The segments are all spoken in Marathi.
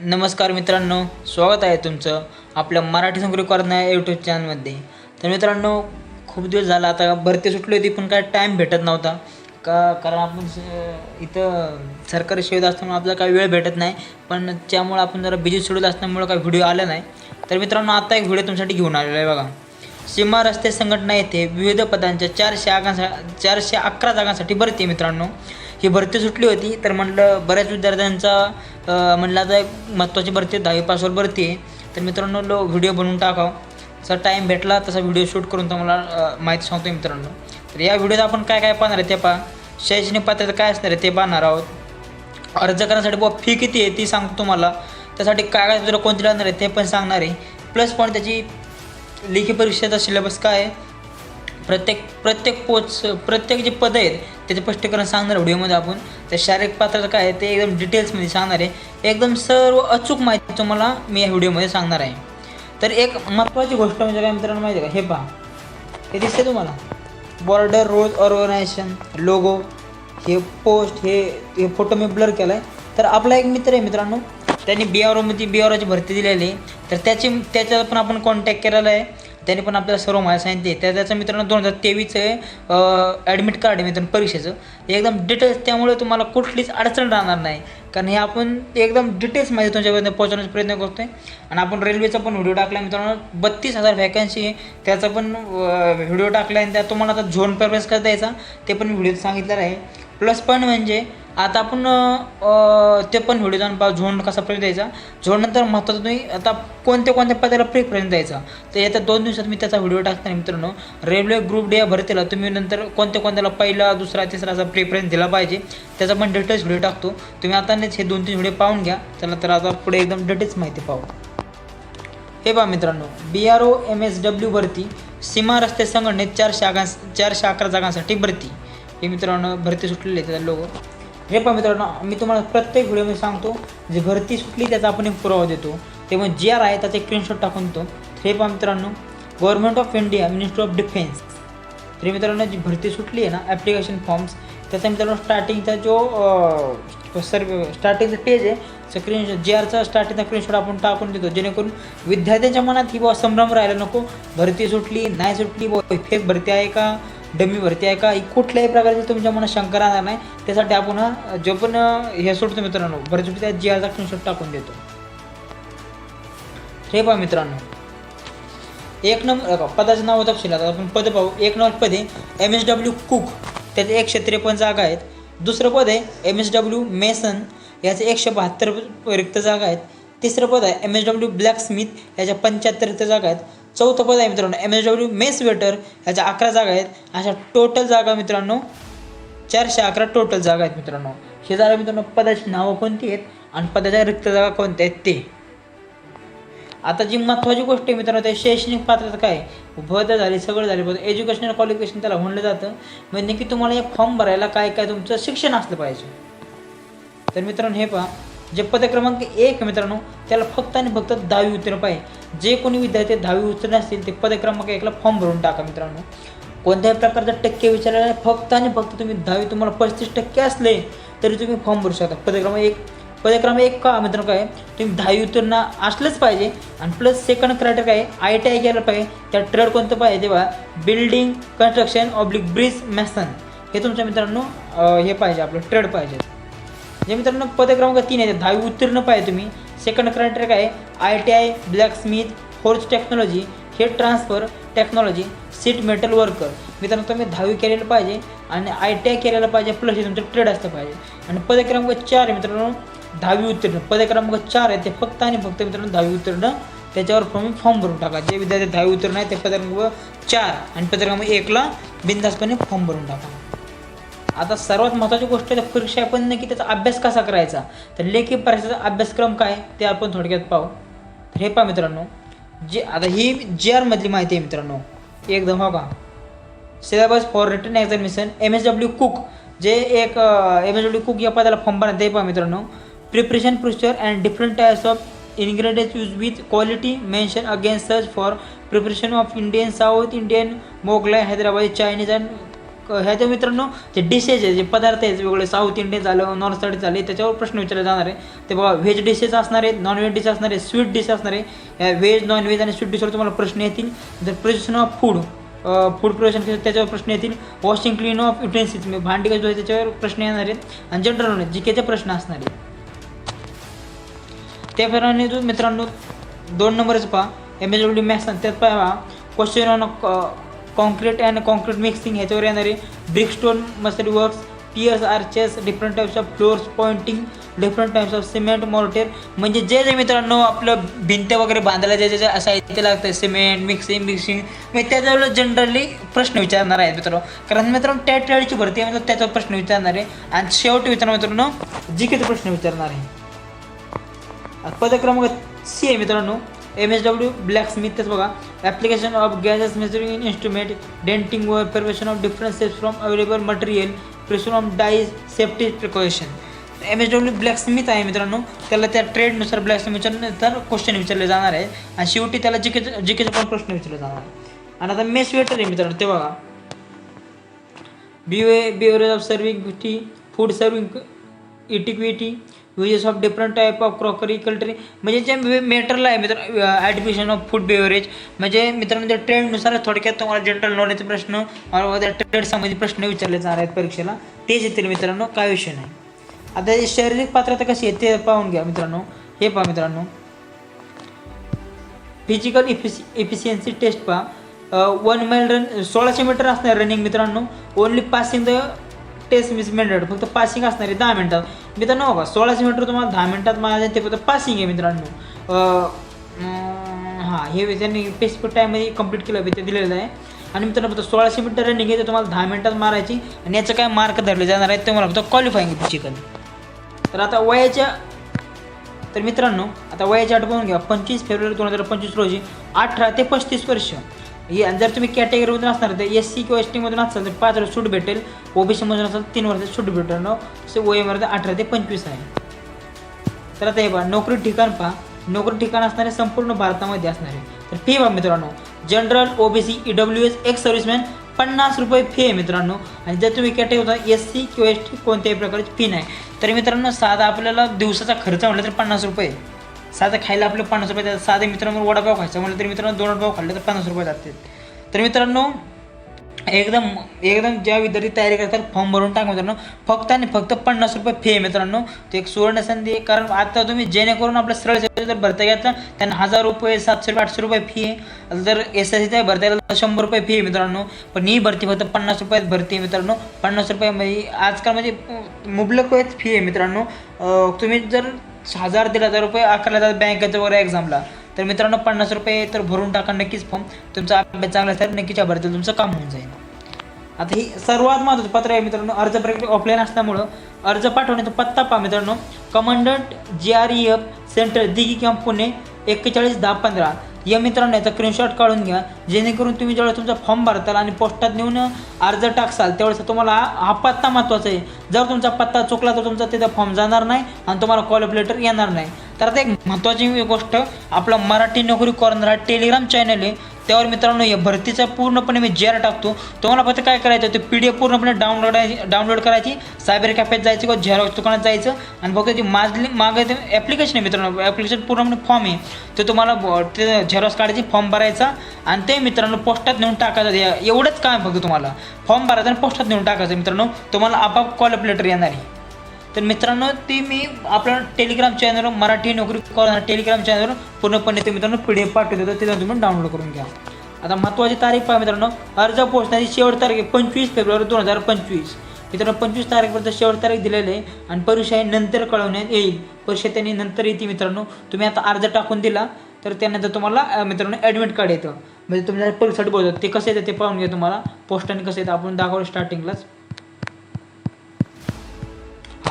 नमस्कार मित्रांनो स्वागत आहे तुमचं आपल्या मराठी संग्रह कॉर्नर यूट्यूब चॅनलमध्ये तर मित्रांनो खूप दिवस झाला आता भरती सुटली होती पण काय टाईम भेटत नव्हता. का कारण आपण इथं सरकारी सुविधा असल्यामुळे आपला काही वेळ भेटत नाही पण त्यामुळे आपण जरा बिझी शेड्यूल असल्यामुळे काही व्हिडिओ आला नाही. तर मित्रांनो आता एक व्हिडिओ तुमच्यासाठी घेऊन आलेला आहे बघा. सीमा रस्ते संघटना येथे विविध पदांच्या चारशे आगांसा चारशे अकरा जागांसाठी भरती आहे मित्रांनो. ही भरती सुटली होती तर म्हटलं बऱ्याच विद्यार्थ्यांचा म्हणलं आता एक महत्त्वाची भरती आहे, दहावी पासवर भरती आहे. तर मित्रांनो लो व्हिडिओ बनवून टाकावं. जसा टाईम भेटला तसा व्हिडिओ शूट करून तुम्हाला माहिती सांगतो मित्रांनो. तर या व्हिडिओत आपण काय काय पाहणार आहे ते पहा. शैक्षणिक पात्रता काय असणार आहे ते पाहणार आहोत. अर्ज करण्यासाठी बुवा फी किती आहे ती सांगतो तुम्हाला. त्यासाठी कागदपत्र कोणती लागणार आहे ते पण सांगणार आहे. प्लस पॉईंट त्याची लेखी परीक्षेचा सिलेबस काय आहे. प्रत्येक प्रत्येक पोच प्रत्येक जे पदं आहेत त्याचे स्पष्टीकरण सांगणार व्हिडिओमध्ये आपण. त्या शारीरिक पात्रता काय आहे ते एकदम डिटेल्समध्ये सांगणार आहे. एकदम सर्व अचूक माहिती तुम्हाला मी या व्हिडिओमध्ये सांगणार आहे. तर एक महत्त्वाची गोष्ट म्हणजे काय मित्रांनो माहिती आहे का? हे पहा. हे दिसते तुम्हाला. बॉर्डर रोज ऑर्गनायझेशन लोगो हे पोस्ट हे हे फोटो मी ब्लर केला आहे तर आपला एक मित्र आहे मित्रांनो. त्यांनी बी आर ओमध्ये बी आर ओची भरती दिलेली आहे. तर त्याची त्याच्यात पण आपण कॉन्टॅक्ट केलेला आहे. त्याने पण आपल्याला सर्व माहिती सांगितली. त्या त्याचं मित्रांनो दोन हजार तेवीसचं ॲडमिट कार्ड आहे मित्रांनो परीक्षेचं. एकदम डिटेल्स त्यामुळे तुम्हाला कुठलीच अडचण राहणार नाही. कारण हे आपण एकदम डिटेल्स माहिती तुमच्यापर्यंत पोहोचवण्याचा प्रयत्न करतो आहे आणि आपण रेल्वेचा पण व्हिडिओ टाकला मित्रांनो बत्तीस हजार वॅकन्सी आहे. त्याचा पण व्हिडिओ टाकला आहे आणि त्या तुम्हाला आता झोन प्रवेश करता यायचा. ते पण व्हिडिओ सांगितलेलं आहे. प्लस पॉईंट म्हणजे आता आपण ते पण व्हिडिओ जाऊन पाहू झोन कसा प्रेम द्यायचा. झोन नंतर महत्त्वाचं तुम्ही आता कोणत्या कोणत्या पदाला प्रेफरन्स द्यायचा. तर येत्या दोन दिवसात मी त्याचा व्हिडिओ टाकताना मित्रांनो. रेल्वे ग्रुप डे भरतीला तुम्ही नंतर कोणत्या कोणत्याला पहिला दुसरा तिसरा असा प्रेफरन्स दिला पाहिजे. त्याचा पण डिटेल्स व्हिडिओ टाकतो. तुम्ही आता हे दोन तीन व्हिडिओ पाहून घ्या. चला तर आता पुढे एकदम डिटेल्स माहिती पाहू. हे पहा मित्रांनो. B R O M S W भरती. सीमा रस्ते संघटनेत चारशे आगां चारशे अकरा जागांसाठी भरती. हे मित्रांनो भरती सुटलेली आहे त्याचा लोक. हे पण मित्रांनो मी तुम्हाला प्रत्येक व्हिडिओमध्ये सांगतो जे भरती सुटली त्याचा आपण एक पुरावा देतो. तेव्हा जे आर आहे त्याचा एक स्क्रीनशॉट टाकून देतो. हे पण मित्रांनो government of India ministry of defence तरी मित्रांनो जी भरती सुटली आहे ना ॲप्लिकेशन फॉर्म्स त्याचा मित्रांनो स्टार्टिंगचा जो सर्व स्टार्टिंगचा पेज आहे स्क्रीनशॉट जे आरचा स्टार्टिंगचा स्क्रीनशॉट आपण टाकून देतो. जेणेकरून विद्यार्थ्यांच्या मनात ही बुवा संभ्रम राहायला नको. भरती सुटली नाही सुटली बुवा फेक भरती आहे का? डमी भरती आहे का? कुठल्याही प्रकारची तुमच्या मनात शंका राहणार नाही. त्यासाठी आपण जे जो पण हे सुटतो मित्रांनो भरती त्या जी आरचा स्क्रीनशॉट टाकून देतो. हे पहा मित्रांनो. एक नंबर पदाचं नाव तपशील आता आपण पद पाहू. एक नंबर पद आहे एम एस डब्ल्यू कुक त्याचे एकशे त्रेपन्न जागा आहेत. दुसरं पद आहे एम एस डब्ल्यू मेसन याचे एकशे बहात्तर रिक्त जागा आहेत. तिसरं पद आहे M S W blacksmith याच्या पंच्याहत्तर रिक्त जागा आहेत. चौथं पद आहे मित्रांनो. M S W mess waiter ह्याच्या अकरा जागा आहेत. अशा टोटल जागा मित्रांनो चारशे अकरा टोटल जागा आहेत मित्रांनो. हे जागा मित्रांनो पदाची नावं कोणती आहेत? आणि पदाच्या रिक्त जागा कोणत्या आहेत ते? आता जी महत्त्वाची गोष्ट आहे मित्रांनो ते शैक्षणिक पात्रता काय? भद झाली सगळं झाले पण एज्युकेशनल क्वालिफिकेशन त्याला म्हणलं जातं. म्हणजे की तुम्हाला हे फॉर्म भरायला काय काय तुमचं शिक्षण असलं पाहिजे. तर मित्रांनो हे पहा. जे पद क्रमांक एक मित्रांनो त्याला फक्त आणि फक्त दहावी उत्तीर्ण पाहिजे. जे कोणी विद्यार्थी दहावी उत्तीर्ण असतील ते पद क्रमांक एकला फॉर्म भरून टाका मित्रांनो. कोणत्याही प्रकारचा टक्के विचारला नाही फक्त आणि फक्त तुम्ही दहावी तुम्हाला पस्तीस टक्के असले तरी तुम्ही फॉर्म भरू शकता. पदक्रमांक एक पदक्रमांक एक का मित्रांनो काय? तुम्ही दहावी उत्तीर्ण असलंच पाहिजे आणि प्लस सेकंड क्रायटेरिया काय? आय टी आय केलं पाहिजे. त्या ट्रेड कोणतं पाहिजे तेव्हा? Building construction oblique bridge mason हे तुमच्या मित्रांनो हे पाहिजे आपलं ट्रेड पाहिजे. जे मित्रांनो पद क्रमांक तीन आहे. दहावी उत्तीर्ण पाहिजे तुम्ही. सेकंड क्रायटेरिया काय I T I blacksmith force technology head transfer technology sheet metal worker मित्रांनो तुम्ही दहावी केलेलं पाहिजे आणि आय टी आय केलेलं पाहिजे प्लस तुमचं ट्रेड असलं पाहिजे. आणि पद क्रमांक चार आहे मित्रांनो दहावी उत्तीर्ण. पद क्रमांक चार आहे ते फक्त आणि फक्त मित्रांनो दहावी उत्तीर्ण. त्याच्यावर तुम्ही फॉर्म भरून टाका. जे विद्यार्थी दहावी उत्तीर्ण आहे ते पद क्रमांक चार. आणि पद क्रमांक एकला बिंदासपणे फॉर्म भरून टाका. आता सर्वात महत्त्वाची गोष्ट आहे परीक्षा पण नाही नक्की त्याचा अभ्यास कसा करायचा? तर लेखी परीक्षेचा अभ्यासक्रम काय ते आपण थोडक्यात पाहू. तर हे पहा मित्रांनो जे आता ही जे आरमधली माहिती आहे मित्रांनो एकदम हो का syllabus for return examination M S W cook जे एक एम एस डब्ल्यू कुक या पदाला फॉर्म बनवते ते पहा मित्रांनो. Preparation procedure and different types of ingredients use with quality mention against search for preparation of Indian south Indian Mughlai, Hyderabadi, Chinese and ह्याच्या मित्रांनो जे डिशेस आहे जे पदार्थ आहेत वेगवेगळे साऊथ इंडियन झालं नॉर्थ साईड झाले त्याच्यावर प्रश्न विचारले जाणार आहे. ते बघा व्हेज डिशेस असणार आहेत नॉन व्हेज डिश असणार आहे स्वीट डिश असणार आहे. व्हेज नॉन व्हेज आणि स्वीट डिशवर तुम्हाला प्रश्न येतील. जर projection of food food preparation त्याच्यावर प्रश्न येतील. वॉशिंग क्लीन ऑफ युटेन्सिल्स म्हणजे भांडी कसं त्याच्यावर प्रश्न येणार आहेत. आणि जनरल नॉलेज जी केचे प्रश्न असणार आहेत. त्याप्रमाणे जो मित्रांनो दोन नंबरच पहा. एम एस डब्ल्यू मॅक्स त्यात पहा question on concrete and concrete mixing ह्याच्यावर येणार आहे brick stone masonry works piers arches different types of floors pointing different types of cement mortar म्हणजे जे जे मित्रांनो आपलं भिंत वगैरे बांधायला जे जे जे साहित्य लागतं सिमेंट मिक्सिंग मिक्सिंग म्हणजे त्याच्यावर जनरली प्रश्न विचारणार आहेत मित्रांनो. कारण मित्रांनो त्या ट्रेडची भरती आहे म्हणजे त्याच्यावर प्रश्न विचारणार आहे. आणि शेवटी मित्रांनो मित्रांनो जी किती प्रश्न विचारणार आहे? पद क्रमांक सी आहे मित्रांनो. एम एस डब्ल्यू ब्लॅक स्मिथच बघा application of gases measuring in instrument denting वर preparation of different steps from available material preparation of dies safety precaution M S W blacksmith आहे मित्रांनो त्याला त्या ट्रेडनुसार ब्लॅक स्मिथ तर क्वेश्चन विचारले जाणार आहे आणि शेवटी त्याला जी के जी पण प्रश्न विचारले जाणार आहे आणि आता मेस वेटर आहे मित्रांनो ते बघा बिवे beverage of serving tea food serving etiquette uses of different type of crockery cutlery म्हणजे जे मेटरला आहे मित्र ॲडमिशन ऑफ फूड बेवरेज म्हणजे मित्रांनो त्या ट्रेंडनुसार थोडक्यात तुम्हाला जनरल नॉलेजचे प्रश्न त्या ट्रेड संबंधित प्रश्न विचारले जाणार आहेत परीक्षेला. तेच येतील मित्रांनो काय विषय नाही. आता शारीरिक पात्रता कशी आहे ते पाहून घ्या मित्रांनो. हे पहा मित्रांनो. फिजिकल इफिसि इफिशियन्सी टेस्ट पहा. वन माइल रन सोळाशे मीटर असणार रनिंग मित्रांनो. Only passing the test miss मेंडेड फक्त पासिंग असणारे दहा मिनटात मित्रांनो बघा सोळाशे मीटर तुम्हाला दहा मिनटात माझ्या ते फक्त पासिंग आहे मित्रांनो. हां हे त्यांनी स्पेसिफिक टाईममध्ये कंप्लीट केलं ते दिलेलं आहे. आणि मित्रांनो फक्त सोळाशे मीटर रनिंग आहे तुम्हाला दहा मिनटात मारायची. आणि याचं काय मार्क धरले जाणार आहेत ते मला फक्त क्वालिफाईंग चिकन तर आता वयाच्या तर मित्रांनो आता वयाच्या आठ पाहून घ्या पंचवीस फेब्रुवारी दोन हजार पंचवीस रोजी अठरा ते पस्तीस वर्ष. हे आणि जर तुम्ही कॅटेगरीमधून असणार तर एस सी किंवा एस टीमधून असाल तर पाच वर्ष सूट भेटेल. ओबीसीमधून असाल तीन वर्ष सूट भेटेल. ना तसे एम अठरा ते पंचवीस आहे. तर आता हे पहा नोकरी ठिकाण पहा. नोकरी ठिकाण असणारे संपूर्ण भारतामध्ये असणारे तर फी पहा मित्रांनो general OBC E W S ex serviceman पन्नास रुपये फी आहे मित्रांनो. आणि जर तुम्ही कॅटेगरी होता एस सी किंवा एस टी कोणत्याही प्रकारची फी नाही. तर मित्रांनो साधा आपल्याला दिवसाचा खर्च म्हटलं तर पन्नास रुपये साधं खायला आपलं पन्नास रुपये जातात साधे मित्रांनो वडापाव खायचं म्हटलं तरी मित्रांनो दोन वडापाव खाल्ले तर पन्नास रुपये जातात तर मित्रांनो एकदम एकदम ज्या विद्यार्थी तयारी करतात फॉर्म भरून टाक मित्रांनो. फक्त आणि फक्त पन्नास रुपये फी आहे मित्रांनो. ते एक सुवर्ण संधी आहे. कारण आता तुम्ही जेणेकरून आपलं सरळ जर भरता घेतलं त्यांना हजार रुपये सातशे रुपये आठशे रुपये फी आहे. जर एस एस सीचा भरता गेलं तर शंभर रुपये फी आहे मित्रांनो. पण ही भरती फक्त पन्नास रुपयात भरती आहे मित्रांनो. पन्नास रुपयामध्ये म्हणजे आजकाल म्हणजे मुबलक फी आहे मित्रांनो. अं, तुम्ही जर हजार दीड हजार रुपये आकारला जातात बँकेचं वगैरे एक्झामला तर मित्रांनो पन्नास रुपये तर भरून टाका नक्कीच फॉर्म तुमचा अभ्यास चांगला असेल नक्कीच्या भरतील तुमचं काम होऊन जाईल. आता ही सर्वात महत्त्वाचं पत्र आहे मित्रांनो अर्ज प्रक्रिया ऑफलाईन असल्यामुळं अर्ज पाठवण्याचा पत्ता पहा मित्रांनो. Commandant G R E F centre Dighi किंवा पुणे एक्केचाळीस दहा पंधरा. या मित्रांनो याचा स्क्रीनशॉट काढून घ्या. जेणेकरून तुम्ही ज्यावेळेस तुमचा फॉर्म भरताल आणि पोस्टात नेऊन अर्ज टाकसाल त्यावेळेस तुम्हाला हा पत्ता महत्त्वाचा आहे. जर तुमचा पत्ता चुकला तर तुमचा तिथं फॉर्म जाणार नाही आणि तुम्हाला कॉल लेटर येणार नाही. तर आता एक महत्त्वाची गोष्ट आपला मराठी नोकरी कॉर्नर हा टेलिग्राम चॅनल आहे. त्यावर मित्रांनो या भरतीचा पूर्णपणे मी जे टाकतो. तुम्हाला फक्त काय करायचं ते पी डी एफ पूर्णपणे डाउनलोड डाउनलोड करायची सायबर कॅफेत जायचं किंवा झेरॉक्स दुकानात जायचं. आणि फक्त ते माजली मागे ते ॲप्लिकेशन आहे मित्रांनो. ॲप्लिकेशन पूर्णपणे फॉर्म आहे. ते तुम्हाला ते झेरॉक्स काढायची फॉर्म भरायचा. आणि ते मित्रांनो पोस्टात नेऊन टाकायचं. एवढंच काम फक्त तुम्हाला. फॉर्म भरायचा आणि पोस्टात नेऊन टाकायचं मित्रांनो. तुम्हाला आपाप कॉल लेटर येणार आहे. तर मित्रांनो ती मी आपल्या टेलिग्राम चॅनलवर मराठी नोकरी कॉल टेलिग्राम चॅनलवर पूर्णपणे ते मित्रांनो पी डी एफ पाठवतो देतो ते तुम्ही डाउनलोड करून घ्या. आता महत्त्वाची तारीख पहा मित्रांनो अर्ज पोहोचण्याची शेवट तारीख आहे पंचवीस फेब्रुवारी दोन हजार पंचवीस. मित्रांनो पंचवीस तारखेपर्यंत शेवट तारीख दिलेली आहे आणि परीक्षा ही नंतर कळवण्यात येईल. परीक्षा त्यांनी नंतर येते मित्रांनो. तुम्ही आता अर्ज टाकून दिला तर त्यानंतर तुम्हाला मित्रांनो ॲडमिट कार्ड येतं. म्हणजे तुम्ही परीक्षा बोलतात ते कसं येतं ते पाहून घ्या तुम्हाला. पोस्टाने कसं येतं आपण दाखवलं स्टार्टिंगलाच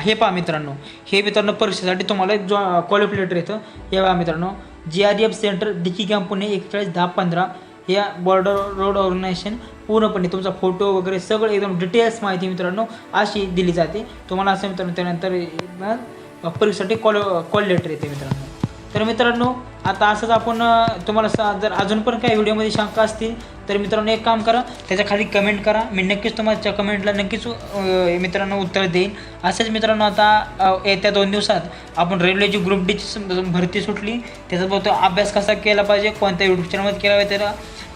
हे पहा मित्रांनो. हे मित्रांनो परीक्षेसाठी तुम्हाला एक जॉ क्वालिफिकेटर येतं हे पहा मित्रांनो. G R F centre Dighi camp Pune एकचाळीस दहा पंधरा. या बॉर्डर रोड ऑर्गनायझेशन पूर्णपणे तुमचा फोटो वगैरे सगळं एकदम डिटेल्स माहिती मित्रांनो अशी दिली जाते. तुम्हाला असं मित्रांनो त्यानंतर परीक्षेसाठी कॉल कॉल लेटर येते मित्रांनो. तर मित्रांनो आता असंच आपण तुम्हाला सा जर अजून पण काही व्हिडिओमध्ये शंका असतील तर मित्रांनो एक काम करा त्याच्याखाली कमेंट करा. मी नक्कीच तुम्हाला कमेंटला नक्कीच मित्रांनो उत्तर देईन. असंच मित्रांनो आता येत्या दोन दिवसात आपण रेल्वेची ग्रुप डीची भरती सुटली. त्याचा तो अभ्यास कसा केला पाहिजे? कोणत्या यूट्यूब चॅनलमध्ये केला पाहिजे? त्याला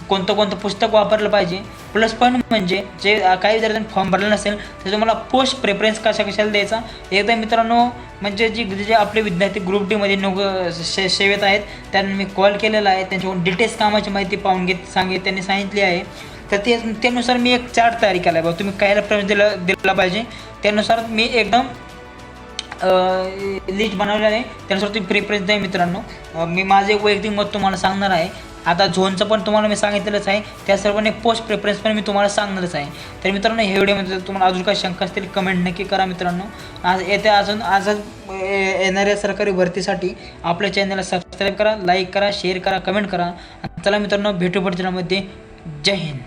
कोणतं कोणतं पुस्तक वापरलं पाहिजे. प्लस पॉईंट म्हणजे जे काही जर फॉर्म भरला नसेल तर तुम्हाला पोस्ट प्रेफरन्स कशा कशाला द्यायचा. एकदा मित्रांनो म्हणजे जी जे आपले विद्यार्थी ग्रुप डीमध्ये नोक शे सेवेत आहेत त्यांना मी कॉल केलेला आहे त्यांच्याकडून डिटेल्स कामाची माहिती पाहून घेत सांगित त्यांनी सांगितली आहे. तर ते त्यानुसार मी एक चार्ट तयारी केला आहे बघा तुम्ही कायला प्रवेश दिला दिला पाहिजे. त्यानुसार मी एकदम लिस्ट बनवलेलं आहे. त्यानुसार तुम्ही प्रेफरन्स द्या मित्रांनो. मी माझे वैयक्तिक मत तुम्हाला सांगणार आहे. आता झोनचं पण तुम्हाला मी सांगितलेलंच आहे. त्या सर्वांनी पोस्ट प्रेफरन्स पण मी तुम्हाला सांगणारच आहे. तर मित्रांनो हे व्हिडिओमध्ये जर तुम्हाला अजून काही शंका असतील कमेंट नक्की करा मित्रांनो. आज येत्या अजून आजच येणाऱ्या सरकारी भरतीसाठी आपल्या चॅनलला सबस्क्राईब करा लाईक करा शेअर करा कमेंट करा. आणि चला मित्रांनो भेटू पुढच्या जय हिंद.